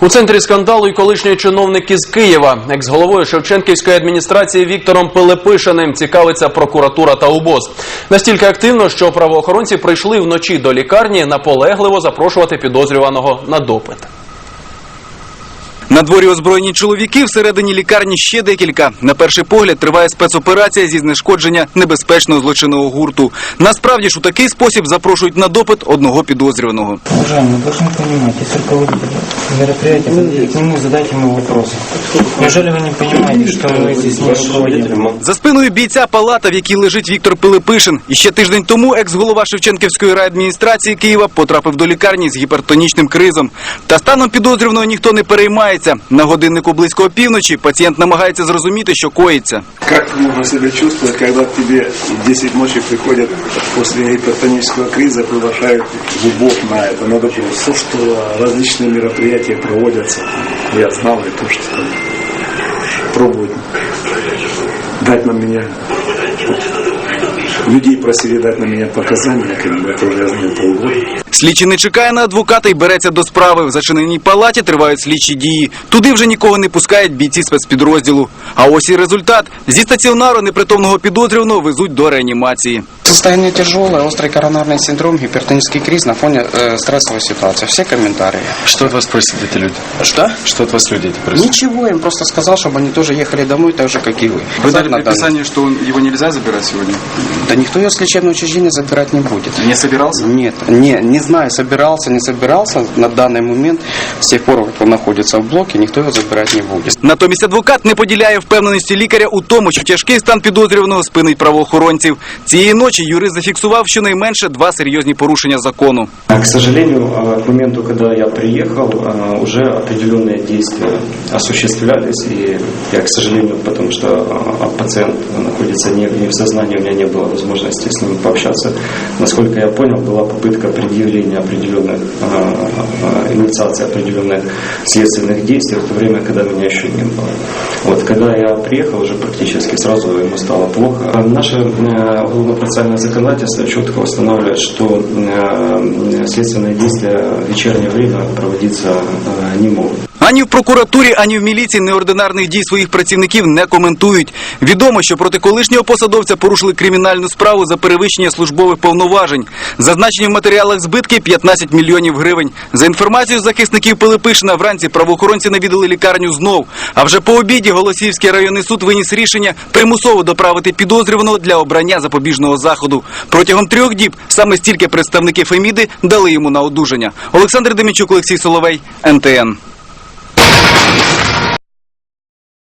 У центрі скандалу й колишній чиновник із Києва, екс-головою Шевченківської адміністрації Віктором Пилипишиним цікавиться прокуратура та УБОЗ. Настільки активно, що правоохоронці прийшли вночі до лікарні наполегливо запрошувати підозрюваного на допит. На дворі озброєні чоловіки, всередині лікарні ще декілька. На перший погляд триває спецоперація зі знешкодження небезпечного злочинного гурту. Насправді ж у такий спосіб запрошують на допит одного підозрюваного. Уважаемый, должны понимать, если руководитель мероприятия, подойдите к нему, задайте ему вопросы. Неужели вы не понимаете, что мы здесь не руководитель? За спиною бійця палата, в якій лежить Віктор Пилипишин. І ще тиждень тому екс-голова Шевченківської райадміністрації Києва потрапив до лікарні з гіпертонічним кризом. Та станом підозрюваного ніхто не переймається. На годиннику близько опівночі пацієнт намагається зрозуміти, що коїться. Как можно себя чувствовать, когда к тебе в 10 ночи приходят после гипертонического криза, приглашают в убок на это, на допрос. То, что различные мероприятия проводятся, я знал и то, что пробуют дать на меня людей просили дать на бы это уже я знаю полгода. Слідчий не чекає на адвоката і береться до справи. В зачиненій палаті тривають слідчі дії. Туди вже нікого не пускають бійці спецпідрозділу. А ось і результат. Зі стаціонару непритомного підозрюваного везуть до реанімації. Состояние тяжелое, острый коронарный синдром, гипертонический криз на фоне э, стрессовой ситуации. Все комментарии. Что от вас просят эти люди? Что? Что от вас люди эти просят? Ничего, им просто сказал, чтобы они тоже ехали домой, так же, как и вы. Вы дали На данный- предписание, что он- его нельзя забирать сегодня? Да никто ее с лечебного учреждения забирать не будет. Не собирался? Нет, не, не знаю, собирался, не собирался. На данный момент, с тех пор, как он находится в блоке, никто его забирать не будет. Натомість адвокат не поділяє впевненості лікаря у тому, що тяжкий стан підозрюваного спинить правоохоронців. Цієї ночі юрист зафіксував щонайменше два серйозні порушення закону. А, К сожалению, а, к моменту, когда я приехал, а, уже определенные действия осуществлялись. И я, к сожалению, потому что а, пациент находится не, не в сознании, у меня не было возможности с ним пообщаться. Насколько я понял, была попытка предъявления определенных, а, а, инициации определенных следственных действий в то время, когда меня еще не было. Вот, когда я приехал, уже практически сразу ему стало плохо. А Наше э, уголовно-процессуальное законодательство четко устанавливает, что э, следственные действия в вечернее время проводиться э, не могут. Ані в прокуратурі, ані в міліції неординарних дій своїх працівників не коментують. Відомо, що проти колишнього посадовця порушили кримінальну справу за перевищення службових повноважень. Зазначені в матеріалах збитки 15 мільйонів гривень. За інформацією захисників Пилипишина, вранці правоохоронці навідали лікарню знов. А вже по обіді Голосіївський районний суд виніс рішення примусово доправити підозрюваного для обрання запобіжного заходу. Протягом трьох діб саме стільки представники Феміди дали йому на одужання. Олександр Демічук, Олексій Соловей, НТН.